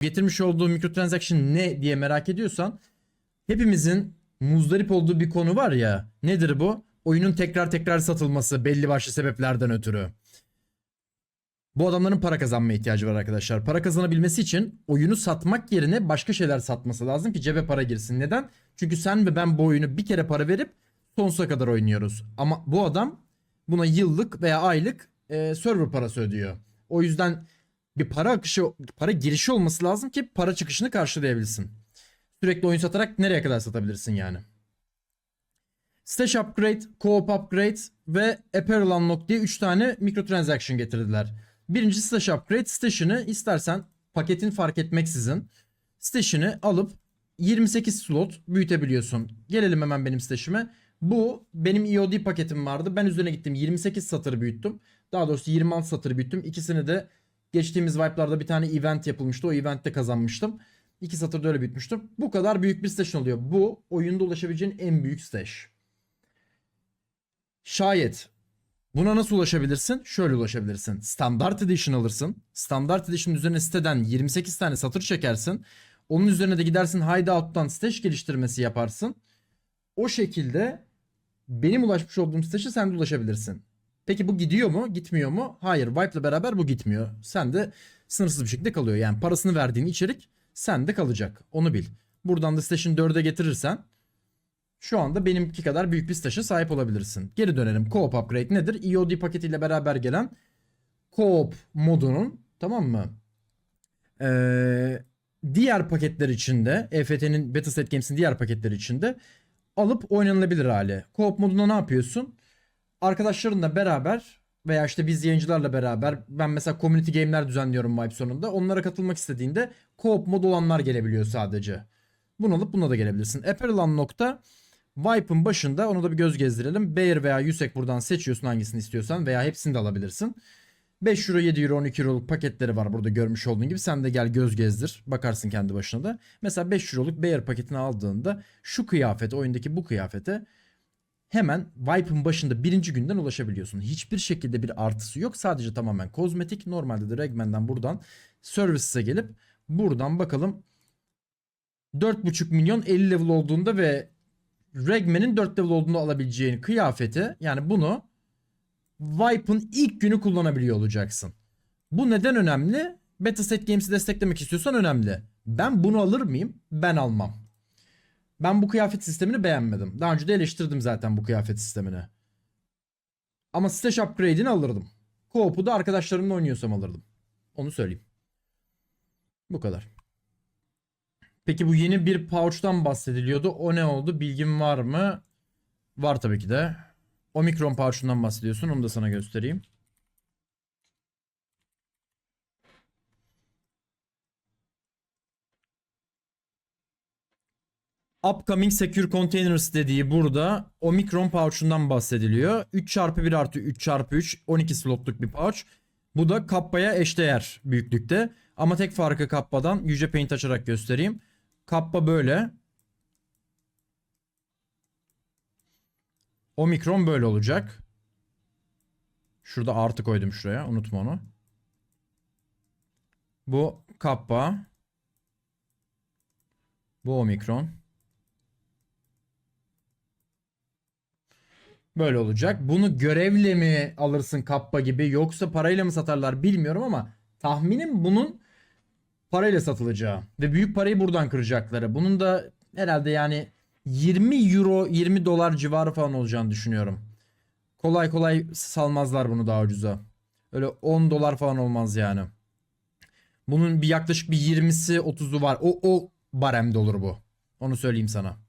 getirmiş olduğu microtransaction ne diye merak ediyorsan hepimizin muzdarip olduğu bir konu var ya. Nedir bu? Oyunun tekrar tekrar satılması belli başlı sebeplerden ötürü. Bu adamların para kazanma ihtiyacı var arkadaşlar. Para kazanabilmesi için oyunu satmak yerine başka şeyler satması lazım ki cebe para girsin. Neden? Çünkü sen ve ben bu oyunu bir kere para verip sonsuza kadar oynuyoruz. Ama bu adam buna yıllık veya aylık e, server parası ödüyor. O yüzden bir para akışı, para girişi olması lazım ki para çıkışını karşılayabilsin. Sürekli oyun satarak nereye kadar satabilirsin yani? Stash Upgrade, Co-op Upgrade ve Apparel Unlock diye 3 tane microtransaction getirdiler. Birincisi Stash Upgrade. Stash'ını istersen paketin fark etmeksizin stash'ını alıp 28 slot büyütebiliyorsun. Gelelim hemen benim stash'ime. Bu benim EOD paketim vardı. Ben üzerine gittim 28 satır büyüttüm. Daha doğrusu 26 satır büyüttüm. İkisini de geçtiğimiz wipe'larda bir tane event yapılmıştı. O eventte kazanmıştım. İki satırda öyle büyütmüştüm. Bu kadar büyük bir stash oluyor. Bu oyunda ulaşabileceğin en büyük stash. Şayet buna nasıl ulaşabilirsin? Şöyle ulaşabilirsin. Standart Edition alırsın. Standart Edition üzerine siteden 28 tane satır çekersin. Onun üzerine de gidersin Hideout'tan stash geliştirmesi yaparsın. O şekilde benim ulaşmış olduğum stash'e sen de ulaşabilirsin. Peki bu gidiyor mu? Gitmiyor mu? Hayır. Vibe'la beraber bu gitmiyor. Sen de sınırsız bir şekilde kalıyor. Yani parasını verdiğin içerik sende kalacak. Onu bil. Buradan da station 4'e getirirsen şu anda benimki kadar büyük bir staj'a sahip olabilirsin. Geri dönelim. Co-op upgrade nedir? EOD paketiyle beraber gelen co-op modunun tamam mı? Ee, diğer paketler içinde EFT'nin Battlestate Games'in diğer paketleri içinde alıp oynanılabilir hale. Co-op modunda ne yapıyorsun? Arkadaşlarınla beraber veya işte biz yayıncılarla beraber ben mesela community game'ler düzenliyorum Vibe sonunda. Onlara katılmak istediğinde co-op mod olanlar gelebiliyor sadece. Bunu alıp buna da gelebilirsin. Apparel Unlock'ta Vibe'ın başında onu da bir göz gezdirelim. Bear veya Yusek buradan seçiyorsun hangisini istiyorsan veya hepsini de alabilirsin. 5 euro, 7 euro, 12 euroluk paketleri var burada görmüş olduğun gibi. Sen de gel göz gezdir. Bakarsın kendi başına da. Mesela 5 euroluk Bear paketini aldığında şu kıyafete, oyundaki bu kıyafete hemen Vibe'ın başında birinci günden ulaşabiliyorsun. Hiçbir şekilde bir artısı yok. Sadece tamamen kozmetik. Normalde de Regmen'den buradan Services'e gelip buradan bakalım 4.5 milyon 50 level olduğunda ve Regmen'in 4 level olduğunda alabileceğin kıyafeti yani bunu Vipe'ın ilk günü kullanabiliyor olacaksın. Bu neden önemli? Betaset Games'i desteklemek istiyorsan önemli. Ben bunu alır mıyım? Ben almam. Ben bu kıyafet sistemini beğenmedim. Daha önce de eleştirdim zaten bu kıyafet sistemini. Ama Stash Upgrade'ini alırdım. Co-op'u da arkadaşlarımla oynuyorsam alırdım. Onu söyleyeyim. Bu kadar. Peki bu yeni bir pouch'tan bahsediliyordu. O ne oldu? Bilgin var mı? Var tabii ki de. Omikron pouch'undan bahsediyorsun. Onu da sana göstereyim. Upcoming Secure Containers dediği burada Omikron pouch'undan bahsediliyor. 3 çarpı 1 artı 3 çarpı 3 12 slotluk bir pouch. Bu da Kappa'ya eşdeğer büyüklükte. Ama tek farkı Kappa'dan Yüce Paint açarak göstereyim. Kappa böyle. Omikron böyle olacak. Şurada artı koydum şuraya. Unutma onu. Bu kappa. Bu omikron. Böyle olacak. Bunu görevle mi alırsın kappa gibi yoksa parayla mı satarlar bilmiyorum ama tahminim bunun parayla satılacağı ve büyük parayı buradan kıracakları. Bunun da herhalde yani 20 euro 20 dolar civarı falan olacağını düşünüyorum. Kolay kolay salmazlar bunu daha ucuza. Öyle 10 dolar falan olmaz yani. Bunun bir yaklaşık bir 20'si 30'u var. O o baremde olur bu. Onu söyleyeyim sana.